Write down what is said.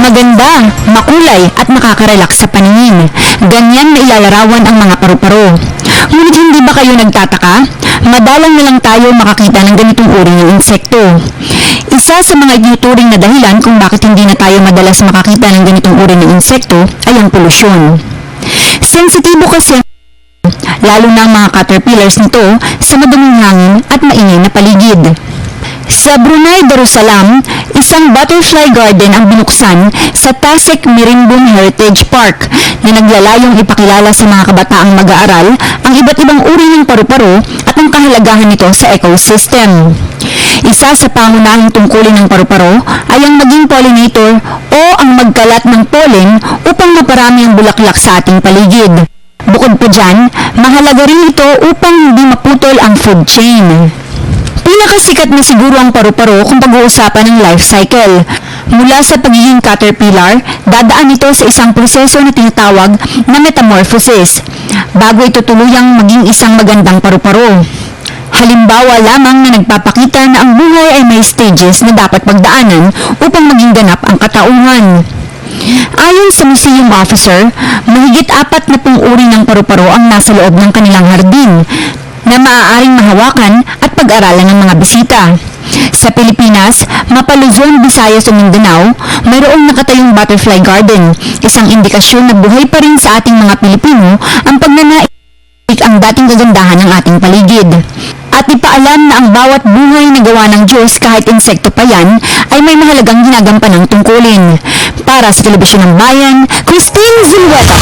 Maganda, makulay at makakarelax sa paningin. Ganyan na ilalarawan ang mga paru-paro. Ngunit hindi ba kayo nagtataka? Madalang na lang tayo makakita ng ganitong uri ng insekto. Isa sa mga itinuturing na dahilan kung bakit hindi na tayo madalas makakita ng ganitong uri ng insekto ay ang polusyon. Sensitibo kasi lalo na ang mga caterpillars nito sa madaming hangin at maingay na paligid. Sa Brunei Darussalam, isang butterfly garden ang binuksan sa Tasik Mirimbun Heritage Park na naglalayong ipakilala sa mga kabataang mag-aaral ang iba't ibang uri ng paru-paro at ang kahalagahan nito sa ecosystem. Isa sa pangunahing tungkulin ng paru-paro ay ang maging pollinator o ang magkalat ng pollen upang maparami ang bulaklak sa ating paligid. Bukod pa dyan, mahalaga rin ito upang hindi maputol ang food chain. Pinakasikat na siguro ang paru-paro kung pag-uusapan ng life cycle. Mula sa pagiging caterpillar, dadaan ito sa isang proseso na tinatawag na metamorphosis bago ito tuluyang maging isang magandang paru-paro. Halimbawa lamang na nagpapakita na ang buhay ay may stages na dapat pagdaanan upang maging ganap ang katauhan. Ayon sa museum officer, mahigit apat na pung uri ng paru-paro ang nasa loob ng kanilang hardin na maaaring mahawakan at pag-aralan ng mga bisita. Sa Pilipinas, Mapaluzon, Visayas o Mindanao, mayroong nakatayong butterfly garden, isang indikasyon na buhay pa rin sa ating mga Pilipino ang pagnanais ang dating kagandahan ng ating paligid. At ipaalam na ang bawat buhay na gawa ng Diyos kahit insekto pa yan ay may mahalagang ginagampanang tungkulin. Para sa Telebisyon ng Bayan, Christine Zulueta.